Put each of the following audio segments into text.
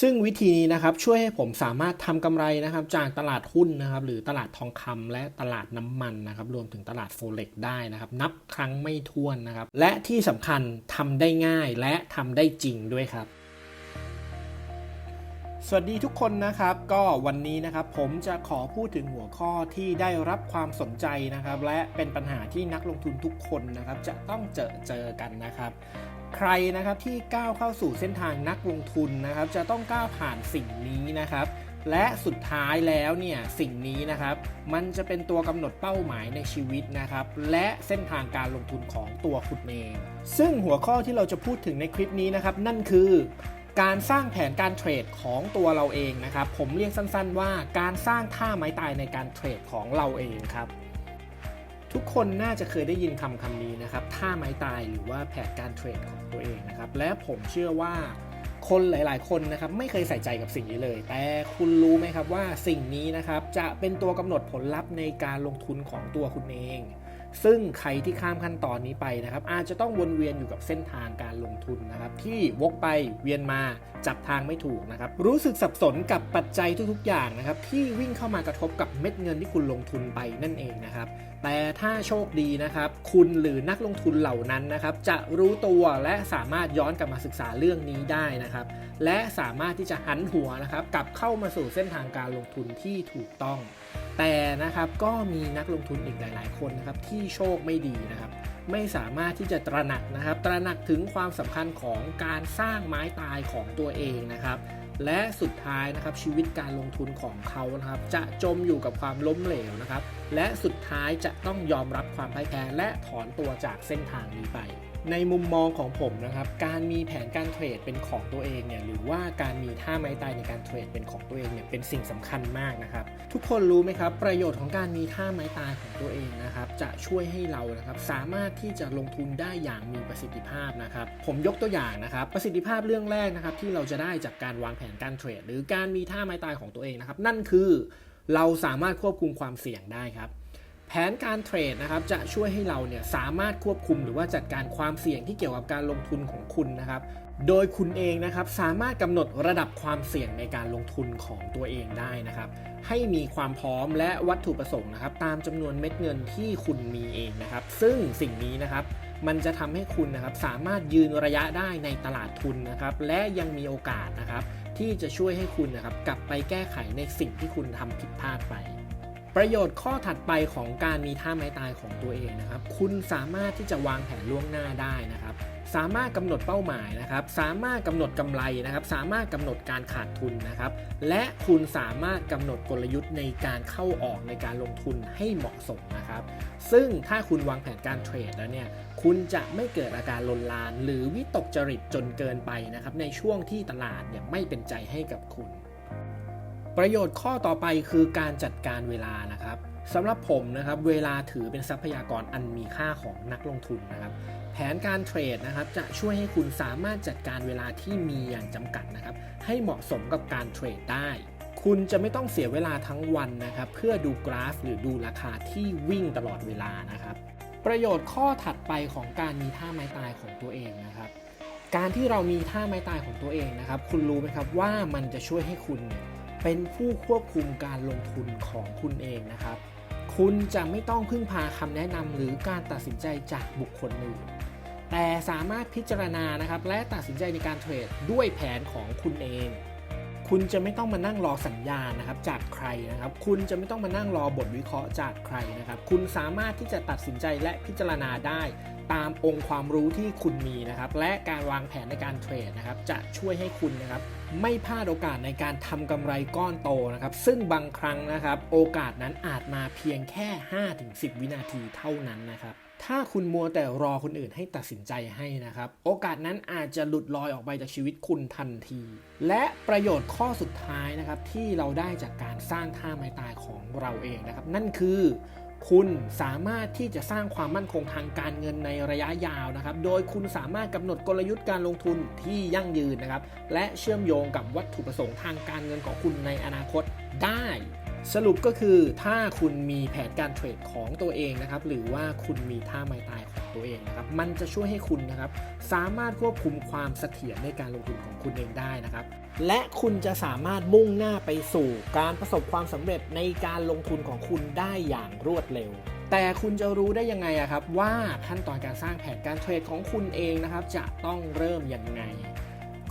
ซึ่งวิธีนี้นะครับช่วยให้ผมสามารถทำกำไรนะครับ จากตลาดหุ้นนะครับ หรือตลาดทองคำและตลาดน้ำมันนะครับ รวมถึงตลาดโฟเล็กได้นะครับ นับครั้งไม่ถ้วนนะครับ และที่สำคัญทำได้ง่ายและทำได้จริงด้วยครับสวัสดีทุกคนนะครับ ก็วันนี้นะครับผมจะขอพูดถึงหัวข้อที่ได้รับความสนใจนะครับ และเป็นปัญหาที่นักลงทุนทุกคนนะครับ จะต้องเจอเจอกันนะครับ ใครนะครับที่ก้าวเข้าสู่เส้นทางนักลงทุนนะครับ จะต้องก้าวผ่านสิ่งนี้นะครับ และสุดท้ายแล้วเนี่ยสิ่งนี้นะครับ มันจะเป็นตัวกำหนดเป้าหมายในชีวิตนะครับ และเส้นทางการลงทุนของตัวคุณเอง ซึ่งหัวข้อที่เราจะพูดถึงในคลิปนี้นะครับ นั่นคือการสร้างแผนการเทรดของตัวเราเองนะครับ ผมเรียกสั้นๆว่าการสร้างท่าไม้ตายในการเทรดของเราเองครับ ทุกคนน่าจะเคยได้ยินคำคำนี้นะครับท่าไม้ตายหรือว่าแผนการเทรดของตัวเองนะครับและผมเชื่อว่าคนหลาย ๆ คนนะครับไม่เคยใส่ใจกับสิ่งนี้เลย แต่คุณรู้ไหมครับว่าสิ่งนี้นะครับจะเป็นตัวกำหนดผลลัพธ์ในการลงทุนของตัวคุณเอง ซึ่งใครที่ข้ามขั้นตอนนี้ไปนะครับ อาจจะต้องวนเวียนอยู่กับเส้นทางการลงทุนนะครับ ที่วกไปเวียนมาจับทางไม่ถูกนะครับ รู้สึกสับสนกับปัจจัยทุกๆ อย่างนะครับ ที่วิ่งเข้ามากระทบกับเม็ดเงินที่คุณลงทุนไปนั่นเองนะครับ แต่ถ้าโชคดีนะครับ คุณหรือนักลงทุนเหล่านั้นนะครับ จะรู้ตัวและสามารถย้อนกลับมาศึกษาเรื่องนี้ได้นะครับ และสามารถที่จะหันหัวนะครับกลับเข้ามาสู่เส้นทางการลงทุนที่ถูกต้อง แต่นะครับก็มีนักลงทุนอีกหลาย ๆ คนนะครับที่โชคไม่ดีนะครับไม่สามารถที่จะตระหนักนะครับ ตระหนักถึงความสำคัญของการสร้างไม้ตายของตัวเองนะครับ และสุดท้ายนะครับชีวิตการลงทุนของเขานะครับจะจมอยู่กับความล้มเหลวนะครับ และสุดท้ายจะต้องยอมรับความพ่ายแพ้และถอนตัวจากเส้นทางนี้ไป ในมุมมองของผมนะครับ การมีแผนการเทรดเป็นของตัวเองเนี่ยหรือว่าการมีท่าไม้ตายในการเทรดเป็นของตัวเองเนี่ยเป็นสิ่งสำคัญมากนะครับ ทุกคนรู้ไหมครับ ประโยชน์ของการมีท่าไม้ตายของตัวเองนะครับ จะช่วยให้เรานะครับสามารถที่จะลงทุนได้อย่างมีประสิทธิภาพนะครับ ผมยกตัวอย่างนะครับ ประสิทธิภาพเรื่องแรกนะครับ ที่เราจะได้จากการวางแผนการเทรดหรือการมีท่าไม้ตายของตัวเองนะครับ นั่นคือ เราสามารถควบคุมความเสี่ยงได้ครับ แผนการเทรดนะครับจะช่วยให้เราเนี่ยสามารถควบคุมหรือว่าจัดการความเสี่ยงที่เกี่ยวกับการลงทุนของคุณนะครับโดยคุณเองนะครับสามารถกำหนดระดับความเสี่ยงในการลงทุนของตัวเองได้นะครับ ให้มีความพร้อมและวัตถุประสงค์นะครับ ตามจำนวนเม็ดเงินที่คุณมีเองนะครับ ซึ่งสิ่งนี้นะครับมันจะทำให้คุณนะครับสามารถยืนระยะได้ในตลาดทุนนะครับ และยังมีโอกาสนะครับ ที่จะช่วยให้คุณนะครับกลับไปแก้ไขในสิ่งที่คุณทำผิดพลาดไป ประโยชน์ข้อถัดไปของการมีท่าไม้ตายของตัวเองนะครับ คุณสามารถที่จะวางแผนล่วงหน้าได้นะครับ สามารถกำหนดเป้าหมายนะครับ สามารถกำหนดกำไรนะครับ สามารถกำหนดการขาดทุนนะครับ และคุณสามารถกำหนดกลยุทธ์ในการเข้าออกในการลงทุนให้เหมาะสมนะครับ ซึ่งถ้าคุณวางแผนการเทรดแล้วเนี่ย คุณจะไม่เกิดอาการลนลาน หรือวิตกจริตจนเกินไปนะครับ ในช่วงที่ตลาดเนี่ยไม่เป็นใจให้กับคุณ ประโยชน์ข้อต่อไปคือการจัดการเวลานะครับสำหรับผมนะครับเวลาถือเป็นทรัพยากรอันมีค่าของนักลงทุนนะครับ แผนการเทรดนะครับจะช่วยให้คุณสามารถจัดการเวลาที่มีอย่างจำกัดนะครับ ให้เหมาะสมกับการเทรดได้ คุณจะไม่ต้องเสียเวลาทั้งวันนะครับ เพื่อดูกราฟ หรือดูราคาที่วิ่งตลอดเวลานะครับ ประโยชน์ข้อถัดไปของการมีท่าไม้ตายของตัวเองนะครับการที่เรามีท่าไม้ตายของตัวเองนะครับ คุณรู้ไหมครับว่ามันจะช่วยให้คุณเนี่ย เป็นผู้ควบคุมการลงทุนของคุณเองนะครับ คุณจะไม่ต้องพึ่งพาคำแนะนำหรือการตัดสินใจจากบุคคลอื่น แต่สามารถพิจารณานะครับ และตัดสินใจในการเทรดด้วยแผนของคุณเอง คุณจะไม่ต้องมานั่งรอสัญญาณนะครับจากใครนะครับ คุณจะไม่ต้องมานั่งรอบทวิเคราะห์จากใครนะครับ คุณสามารถที่จะตัดสินใจและพิจารณาได้ตามองค์ความรู้ที่คุณมีนะครับ และการวางแผนในการเทรดนะครับ จะช่วยให้คุณนะครับ ไม่พลาดโอกาสในการทำกำไรก้อนโตนะครับ ซึ่งบางครั้งนะครับ โอกาสนั้นอาจมาเพียงแค่ 5-10 วินาทีเท่านั้นนะครับถ้าคุณมัวแต่รอคนอื่นให้ตัดสินใจให้นะครับ โอกาสนั้นอาจจะหลุดลอยออกไปจากชีวิตคุณทันที และประโยชน์ข้อสุดท้ายนะครับที่เราได้จากการสร้างท่าไม้ตายของเราเองนะครับ นั่นคือ คุณสามารถที่จะสร้างความมั่นคงทางการเงินในระยะยาวนะครับ โดยคุณสามารถกำหนดกลยุทธ์การลงทุนที่ยั่งยืนนะครับ และเชื่อมโยงกับวัตถุประสงค์ทางการเงินของคุณในอนาคตได้ สรุปก็คือถ้าคุณมีแผนการเทรดของตัวเองนะครับ หรือว่าคุณมีท่าไม้ตายของตัวเองนะครับ มันจะช่วยให้คุณนะครับ สามารถควบคุมความเสถียรในการลงทุนของคุณเองได้นะครับ และคุณจะสามารถมุ่งหน้าไปสู่การประสบความสำเร็จในการลงทุนของคุณได้อย่างรวดเร็ว แต่คุณจะรู้ได้ยังไงอะครับว่าขั้นตอนการสร้างแผนการเทรดของคุณเองนะครับ จะต้องเริ่มยังไง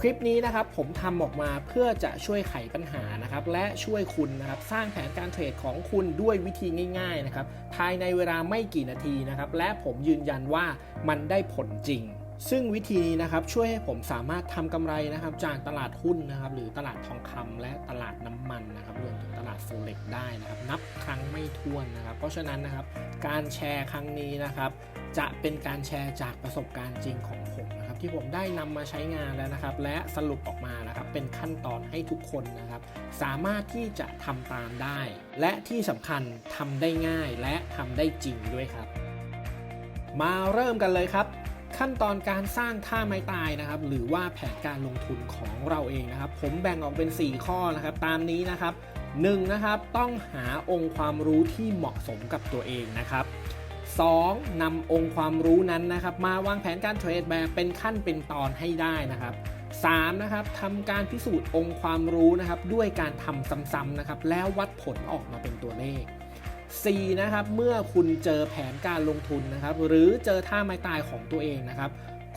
คลิปนี้นะครับผมทำออกมาเพื่อจะช่วยไขปัญหานะครับและช่วยคุณนะครับสร้างแผนการเทรดของคุณด้วยวิธีง่ายๆนะครับภายในเวลาไม่กี่นาทีนะครับและผมยืนยันว่ามันได้ผลจริงซึ่งวิธีนี้นะครับช่วยให้ผมสามารถทำกำไรนะครับจากตลาดหุ้นนะครับหรือตลาดทองคำและตลาดน้ำมันนะครับรวมถึงตลาดโฟเล็กได้นะครับนับครั้งไม่ถ้วนนะครับ เพราะฉะนั้นนะครับการแชร์ครั้งนี้นะครับจะเป็นการแชร์จากประสบการณ์จริงของผม ที่ผมได้นำมาใช้งานแล้วนะครับ และสรุปออกมานะครับเป็นขั้นตอนให้ทุกคนนะครับ สามารถที่จะทำตามได้ และที่สำคัญทำได้ง่ายและทำได้จริงด้วยครับ มาเริ่มกันเลยครับขั้นตอนการสร้างท่าไม้ตายนะครับ หรือว่าแผนการลงทุนของเราเองนะครับ ผมแบ่งออกเป็น 4 ข้อนะครับ ตามนี้นะครับ 1. นะครับต้องหาองค์ความรู้ที่เหมาะสมกับตัวเองนะครับ 2. นำองค์ความรู้นั้นนะครับ มาวางแผนการเทรดแบบเป็นขั้นเป็นตอนให้ได้นะครับ 3. นะครับทำการพิสูจน์องค์ความรู้นะครับ ด้วยการทำซ้ำๆนะครับ แล้ววัดผลออกมาเป็นตัวเลข 4. นะครับ เมื่อคุณเจอแผนการลงทุนนะครับ หรือเจอท่าไม้ตายของตัวเองนะครับ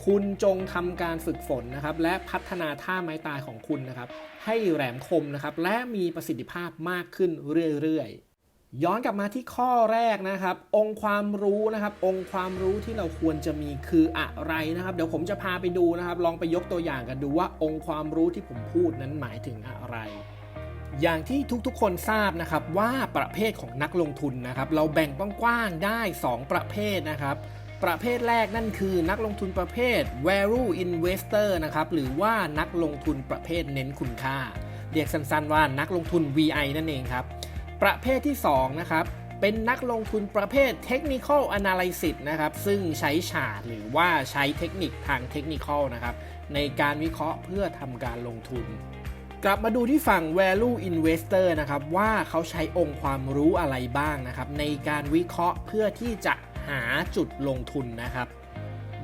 คุณจงทำการฝึกฝนนะครับ และพัฒนาท่าไม้ตายของคุณนะครับ ให้แหลมคมนะครับ และมีประสิทธิภาพมากขึ้นเรื่อยๆ ย้อนกลับมาที่ข้อแรกนะครับ องค์ความรู้นะครับ องค์ความรู้ที่เราควรจะมีคืออะไรนะครับ เดี๋ยวผมจะพาไปดูนะครับ ลองไปยกตัวอย่างกันดูว่าองค์ความรู้ที่ผมพูดนั้นหมายถึงอะไร อย่างที่ทุกๆ คนทราบนะครับว่าประเภทของนักลงทุนนะครับ เราแบ่งกว้างๆได้ 2 ประเภทนะครับ ประเภทแรกนั่นคือนักลงทุนประเภท value investor นะครับหรือว่านักลงทุนประเภทเน้นคุณค่า เรียกสั้นๆว่านักลงทุน VI นั่นเองครับ ประเภทที่ 2 นะครับเป็นนักลงทุนประเภท technical analysis นะครับซึ่งใช้ฉาดหรือว่าใช้เทคนิคทางเทคนิคนะครับในการวิเคราะห์เพื่อทำการลงทุน กลับมาดูที่ฝั่ง value investor นะครับว่าเขาใช้องค์ความรู้อะไรบ้างนะครับในการวิเคราะห์เพื่อที่จะหาจุดลงทุนนะครับ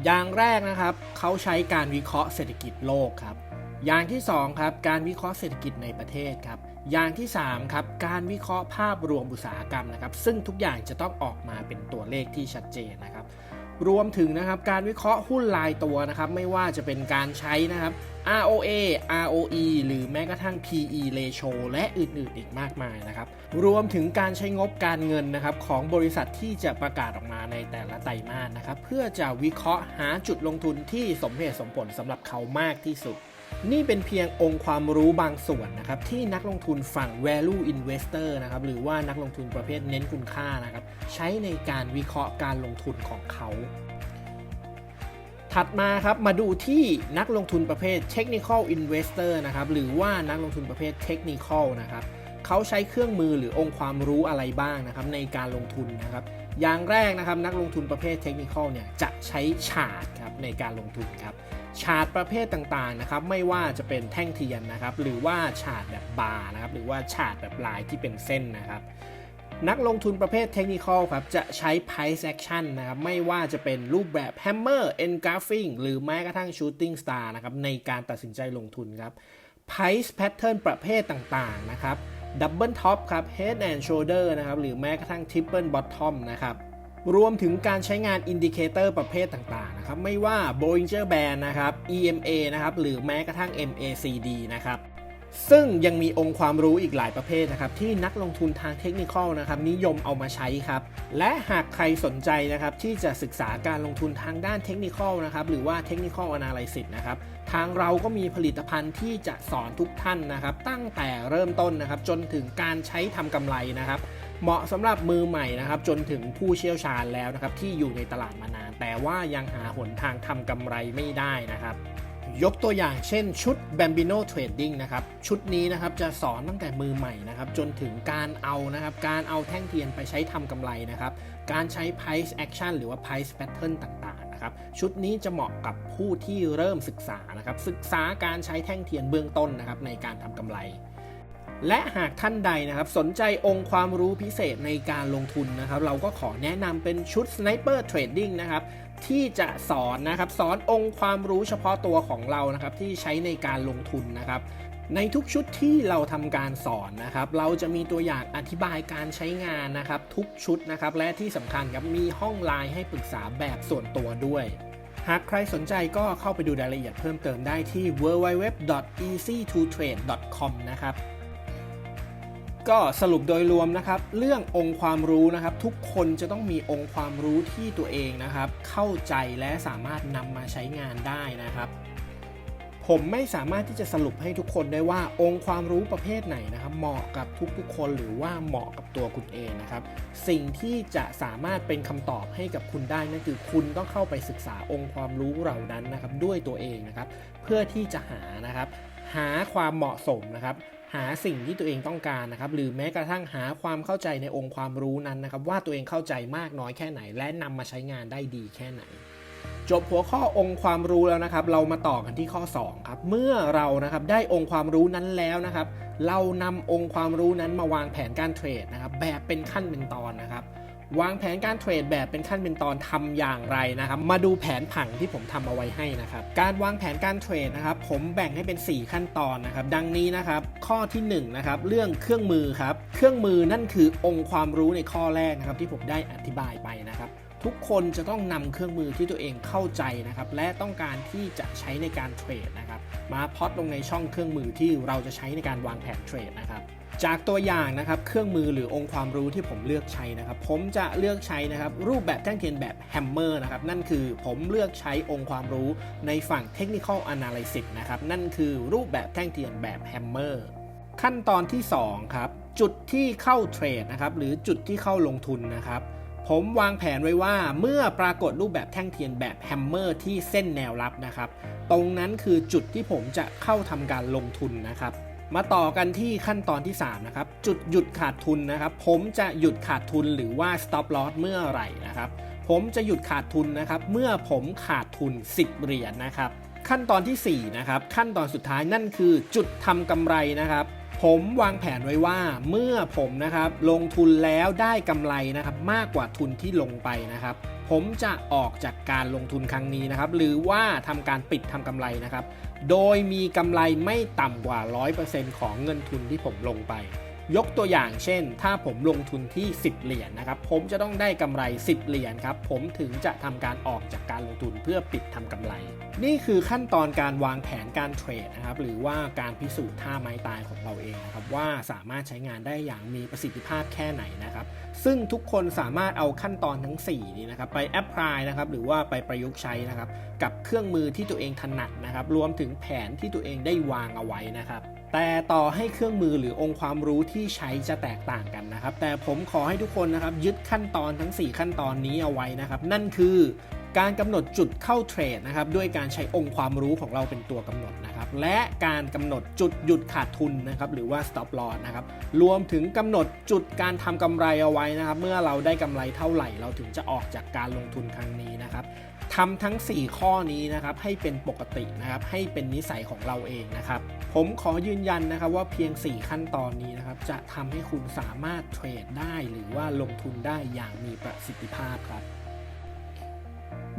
อย่างแรกนะครับเขาใช้การวิเคราะห์เศรษฐกิจโลกครับ อย่างที่2ครับการวิเคราะห์เศรษฐกิจในประเทศครับอย่างที่3ครับการวิเคราะห์ภาพรวมอุตสาหกรรมนะครับซึ่งทุกอย่างจะต้องออกมาเป็นตัวเลขที่ชัดเจนนะครับรวมถึงนะครับการวิเคราะห์หุ้นรายตัวนะครับไม่ว่าจะเป็นการใช้นะครับ ROA ROE หรือแม้กระทั่ง PE ratio และอื่นๆอีกมากมายนะครับรวมถึงการใช้งบการเงินนะครับของบริษัทที่จะประกาศออกมาในแต่ละไตรมาสนะครับเพื่อจะวิเคราะห์หาจุดลงทุนที่สมเหตุสมผลสำหรับเขามากที่สุด นี่เป็นเพียงองค์ความรู้บางส่วนนะครับที่นักลงทุนฝั่ง value investor นะครับหรือว่านักลงทุนประเภทเน้นคุณค่านะครับใช้ในการวิเคราะห์การลงทุนของเขา ถัดมาครับมาดูที่นักลงทุนประเภท technical investor นะครับหรือว่านักลงทุนประเภท technical นะครับเขาใช้เครื่องมือหรือองค์ความรู้อะไรบ้างนะครับในการลงทุนนะครับอย่างแรกนะครับนักลงทุนประเภท technical เนี่ยจะใช้ฉาดครับในการลงทุนครับ ฉาดประเภทต่างๆนะครับไม่ว่าจะเป็นแท่งเทียนนะครับหรือว่าฉาดแบบบาร์นะครับหรือว่าฉาดแบบลายที่เป็นเส้นนะครับนักลงทุนประเภทเทคนิคอลครับจะใช้ price action นะครับไม่ว่าจะเป็นรูปแบบ hammer engulfing หรือแม้กระทั่ง shooting star นะครับในการตัดสินใจลงทุนครับ price pattern ประเภทต่างๆนะครับ double top ครับ head and shoulder นะครับหรือแม้กระทั่ง triple bottom นะครับ รวมถึงการใช้งานอินดิเคเตอร์ประเภทต่างๆนะครับไม่ว่า Bollinger Band นะครับ EMA นะครับหรือแม้กระทั่ง MACD นะครับซึ่งยังมีองค์ความรู้อีกหลายประเภทนะครับ ที่นักลงทุนทางเทคนิคนะครับนิยมเอามาใช้ครับ และหากใครสนใจนะครับ ที่จะศึกษาการลงทุนทางด้านเทคนิคนะครับ หรือว่าเทคนิคอลอนาลิซิสนะครับ ทางเราก็มีผลิตภัณฑ์ที่จะสอนทุกท่านนะครับ ตั้งแต่เริ่มต้นนะครับ จนถึงการใช้ทำกำไรนะครับ เหมาะสำหรับมือใหม่นะครับจนถึงผู้เชี่ยวชาญแล้วนะครับที่อยู่ในตลาดมานาน แต่ว่ายังหาหนทางทำกำไรไม่ได้นะครับยกตัวอย่างเช่นชุด Bambino Trading นะครับชุดนี้นะครับจะสอนตั้งแต่มือใหม่นะครับจนถึงการเอานะครับการเอาแท่งเทียนไปใช้ทำกำไรนะครับการใช้ price action หรือว่า price pattern ต่างๆนะครับชุดนี้จะเหมาะกับผู้ที่เริ่มศึกษานะครับศึกษาการใช้แท่งเทียนเบื้องต้นนะครับในการทำกำไร และหากท่านใดนะครับสนใจองค์ความรู้พิเศษในการลงทุนนะครับ เราก็ขอแนะนำเป็นชุด Sniper Trading นะครับที่จะสอนนะครับสอนองค์ความรู้เฉพาะตัวของเรานะครับที่ใช้ในการลงทุนนะครับในทุกชุดที่เราทำการสอนนะครับ เราจะมีตัวอย่างอธิบายการใช้งานนะครับ ทุกชุดนะครับ และที่สำคัญครับมีห้องไลน์ให้ปรึกษาแบบส่วนตัวด้วย หากใครสนใจก็เข้าไปดูรายละเอียดเพิ่มเติมได้ที่ www.easy2trade.com นะครับ ก็สรุปโดยรวมนะครับ เรื่ององค์ความรู้นะครับ ทุกคนจะต้องมีองค์ความรู้ที่ตัวเองนะครับ เข้าใจและสามารถนำมาใช้งานได้นะครับผมไม่สามารถที่จะสรุปให้ทุกคนได้ว่าองค์ความรู้ประเภทไหนนะครับ เหมาะกับทุกๆคนหรือว่าเหมาะกับตัวคุณเองนะครับ สิ่งที่จะสามารถเป็นคำตอบให้กับคุณได้นั่นคือคุณต้องเข้าไปศึกษาองค์ความรู้เหล่านั้นนะครับ ด้วยตัวเองนะครับ เพื่อที่จะหานะครับ หาความเหมาะสมนะครับ หาสิ่งที่ตัวเองต้องการนะครับหรือแม้กระทั่งหาความเข้าใจในองค์ความรู้นั้นนะครับ ว่าตัวเองเข้าใจมากน้อยแค่ไหน และนำมาใช้งานได้ดีแค่ไหน จบหัวข้อองค์ความรู้แล้วนะครับ เรามาต่อกันที่ข้อ2ครับเมื่อเรานะครับได้องค์ความรู้นั้นแล้วนะครับ เรานำองค์ความรู้นั้นมาวางแผนการเทรดนะครับแบบเป็นขั้นเป็นตอนนะครับ วางแผนการเทรดแบบเป็นขั้นเป็นตอนทำอย่างไรนะครับ มาดูแผนผังที่ผมทำเอาไว้ให้นะครับ การวางแผนการเทรดนะครับ ผมแบ่งให้เป็น 4 ขั้นตอนนะครับ ดังนี้นะครับ ข้อที่1นะครับ เรื่องเครื่องมือครับ เครื่องมือนั่นคือองค์ความรู้ในข้อแรกนะครับ ที่ผมได้อธิบายไปนะครับทุกคนจะต้องนำเครื่องมือที่ตัวเองเข้าใจนะครับ และต้องการที่จะใช้ในการเทรดนะครับ มาพอดลงในช่องเครื่องมือที่เราจะใช้ในการวางแผนเทรดนะครับ จากตัวอย่างนะครับเครื่องมือหรือองค์ความรู้ที่ผมเลือกใช้นะครับ ผมจะเลือกใช้นะครับรูปแบบแท่งเทียนแบบแฮมเมอร์นะครับนั่นคือผมเลือกใช้องค์ความรู้ในฝั่ง Technical Analysis นะครับนั่นคือรูปแบบแท่งเทียนแบบแฮมเมอร์ขั้นตอนที่2ครับจุดที่เข้าเทรดนะครับหรือจุดที่เข้าลงทุนนะครับผมวางแผนไว้ว่าเมื่อปรากฏรูปแบบแท่งเทียนแบบแฮมเมอร์ที่เส้นแนวรับนะครับ ตรงนั้นคือจุดที่ผมจะเข้าทำการลงทุนนะครับ มาต่อกันที่ขั้นตอนที่ 3 นะครับ จุดหยุดขาดทุนนะครับ ผมจะหยุดขาดทุนหรือว่า stop loss เมื่อไหร่นะครับ ผมจะหยุดขาดทุนนะครับ เมื่อผมขาดทุน 10 เหรียญนะครับ ขั้นตอนทีสี่ 4 นะครับ ขั้นตอนสุดท้ายนั่นคือจุดทำกำไรนะครับ ผมวางแผนไว้ว่าเมื่อผมนะครับลงทุนแล้วได้กำไรนะครับ มากกว่าทุนที่ลงไปนะครับ ผมจะออกจากการลงทุนครั้งนี้นะครับ หรือว่าทำการปิดทำกำไรนะครับ โดยมีกำไรไม่ต่ำกว่า 100%ของเงินทุนที่ผมลงไป ยกตัวอย่างเช่น ถ้าผมลงทุนที่ 10 เหรียญนะครับ ผมจะต้องได้กำไร 10 เหรียญครับ ผมถึงจะทำการออกจากการลงทุนเพื่อปิดทำกำไร นี่คือขั้นตอนการวางแผนการเทรดนะครับ หรือว่าการพิสูจน์ท่าไม้ตายของเราเองนะครับ ว่าสามารถใช้งานได้อย่างมีประสิทธิภาพแค่ไหนนะครับ ซึ่งทุกคนสามารถเอาขั้นตอนทั้ง 4 นี้นะครับ ไปแอพพลายนะครับ หรือว่าไปประยุกต์ใช้นะครับ กับเครื่องมือที่ตัวเองถนัดนะครับ รวมถึงแผนที่ตัวเองได้วางเอาไว้นะครับ แต่ต่อให้เครื่องมือหรือองค์ความรู้ที่ใช้จะแตกต่างกันนะครับ แต่ผมขอให้ทุกคนนะครับยึดขั้นตอนทั้ง 4 ขั้นตอนนี้เอาไว้นะครับ นั่นคือการกำหนดจุดเข้าเทรดนะครับด้วยการใช้องค์ความรู้ของเราเป็นตัวกำหนดนะครับ และการกำหนดจุดหยุดขาดทุนนะครับหรือว่า stop loss นะครับรวมถึงกำหนดจุดการทำกำไรเอาไว้นะครับ เมื่อเราได้กำไรเท่าไหร่ เราถึงจะออกจากการลงทุนครั้งนี้นะครับทำทั้ง 4 ข้อนี้นะครับให้เป็นปกตินะครับให้เป็นนิสัยของเราเองนะครับ ผมขอยืนยันนะครับว่าเพียง 4 ขั้นตอนนี้นะครับ จะทำให้คุณสามารถเทรดได้หรือว่าลงทุนได้อย่างมีประสิทธิภาพครับ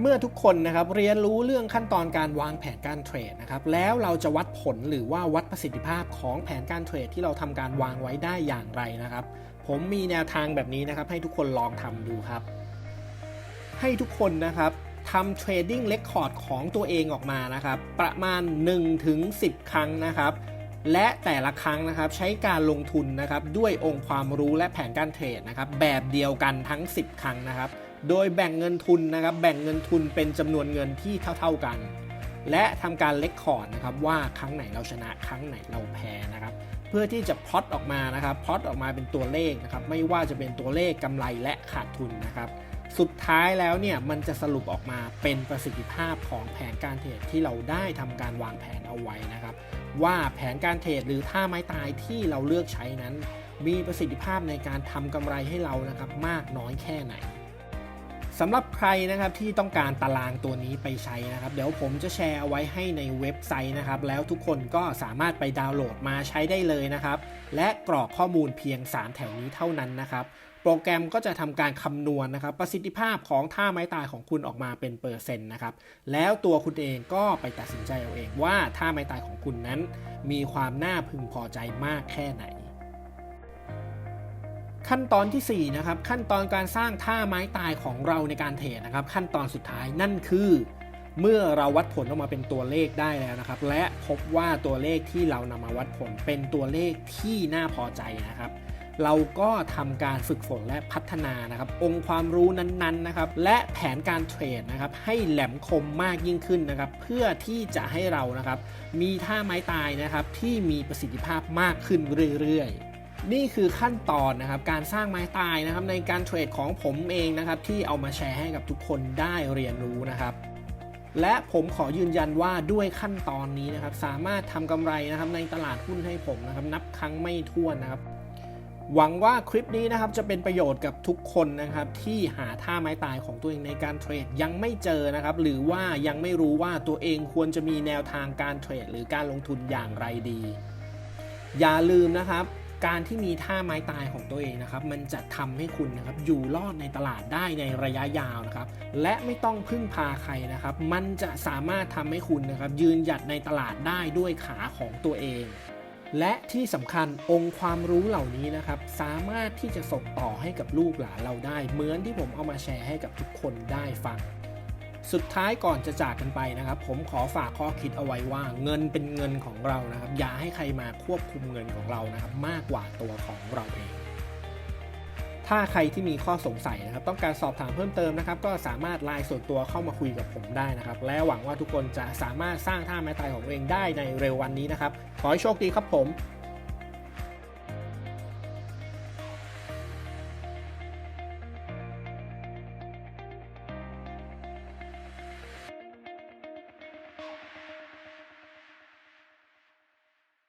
เมื่อทุกคนนะครับเรียนรู้เรื่องขั้นตอนการวางแผนการเทรดนะครับ แล้วเราจะวัดผลหรือว่าวัดประสิทธิภาพของแผนการเทรดที่เราทำการวางไว้ได้อย่างไรนะครับ ผมมีแนวทางแบบนี้นะครับ ให้ทุกคนลองทำดูครับ ให้ทุกคนนะครับ ทำเทรดดิ้งเ c คคอร์ดของตัวเองออกมานะครับ ประมาณ 1-10 ครั้งนะครับ และแต่ละครั้งนะครับใช้การลงทุนนะครับด้วยองค์ความรู้และแผนการเทรดนะครับแบบเดียวกันทั้ง 10 ครั้งนะครับ โดยแบ่งเงินทุนนะครับแบ่งเงินทุนเป็นจำนวนเงินที่เท่า ๆกัน และทำการเลคคอร์ดนะครับว่าครั้งไหนเราชนะครั้งไหนเราแพ้นะครับเพื่อที่จะพอตออกมานะครับพอตออกมาเป็นตัวเลขนะครับไม่ว่าจะเป็นตัวเลขกำไรและขาดทุนนะครับ สุดท้ายแล้วเนี่ยมันจะสรุปออกมาเป็นประสิทธิภาพของแผนการเทรดที่เราได้ทำการวางแผนเอาไว้นะครับ ว่าแผนการเทรดหรือท่าไม้ตายที่เราเลือกใช้นั้น มีประสิทธิภาพในการทำกำไรให้เรานะครับมากน้อยแค่ไหนสำหรับใครนะครับที่ต้องการตารางตัวนี้ไปใช้นะครับ เดี๋ยวผมจะแชร์เอาไว้ให้ในเว็บไซต์นะครับ แล้วทุกคนก็สามารถไปดาวน์โหลดมาใช้ได้เลยนะครับ และกรอกข้อมูลเพียง 3 แถวนี้เท่านั้นนะครับ โปรแกรมก็จะทำการคำนวณนะครับ ประสิทธิภาพของท่าไม้ตายของคุณออกมาเป็นเปอร์เซ็นต์นะครับ แล้วตัวคุณเองก็ไปตัดสินใจเอาเองว่าท่าไม้ตายของคุณนั้น มีความน่าพึงพอใจมากแค่ไหน ขั้นตอนทีสี่4นะครับขั้นตอนการสร้างท่าไม้ตายของเราในการเทรดนะครับ ขั้นตอนสุดท้ายนั่นคือเมื่อเราวัดผลออกมาเป็นตัวเลขได้แล้วนะครับ และพบว่าตัวเลขที่เรานำมาวัดผลเป็นตัวเลขที่น่าพอใจนะครับ เราก็ทำการฝึกฝนและพัฒนานะครับ องค์ความรู้นั้นๆนะครับ และแผนการเทรดนะครับให้แหลมคมมากยิ่งขึ้นนะครับ เพื่อที่จะให้เรานะครับ มีท่าไม้ตายนะครับที่มีประสิทธิภาพมากขึ้นเรื่อยๆนี่คือขั้นตอนนะครับการสร้างไม้ตายนะครับในการเทรดของผมเองนะครับที่เอามาแชร์ให้กับทุกคนได้เรียนรู้นะครับ และผมขอยืนยันว่าด้วยขั้นตอนนี้นะครับสามารถทำกำไรนะครับในตลาดหุ้นให้ผมนะครับนับครั้งไม่ถ้วนนะครับ หวังว่าคลิปนี้นะครับจะเป็นประโยชน์กับทุกคนนะครับที่หาท่าไม้ตายของตัวเองในการเทรดยังไม่เจอนะครับหรือว่ายังไม่รู้ว่าตัวเองควรจะมีแนวทางการเทรดหรือการลงทุนอย่างไรดี อย่าลืมนะครับ การที่มีท่าไม้ตายของตัวเองนะครับ มันจะทำให้คุณนะครับอยู่รอดในตลาดได้ในระยะยาวนะครับ และไม่ต้องพึ่งพาใครนะครับ มันจะสามารถทำให้คุณนะครับยืนหยัดในตลาดได้ด้วยขาของตัวเอง และที่สำคัญองค์ความรู้เหล่านี้นะครับ สามารถที่จะส่งต่อให้กับลูกหลานเราได้ เหมือนที่ผมเอามาแชร์ให้กับทุกคนได้ฟัง สุดท้ายก่อนจะจากกันไปนะครับ ผมขอฝากข้อคิดเอาไว้ว่าเงินเป็นเงินของเรานะครับ อย่าให้ใครมาควบคุมเงินของเรานะครับ มากกว่าตัวของเราเอง ถ้าใครที่มีข้อสงสัยนะครับ ต้องการสอบถามเพิ่มเติมนะครับ ก็สามารถไลน์ส่วนตัวเข้ามาคุยกับผมได้นะครับ และหวังว่าทุกคนจะสามารถสร้างท่าไม้ตายของตัวเองได้ในเร็ววันนี้นะครับ ขอให้โชคดีครับผม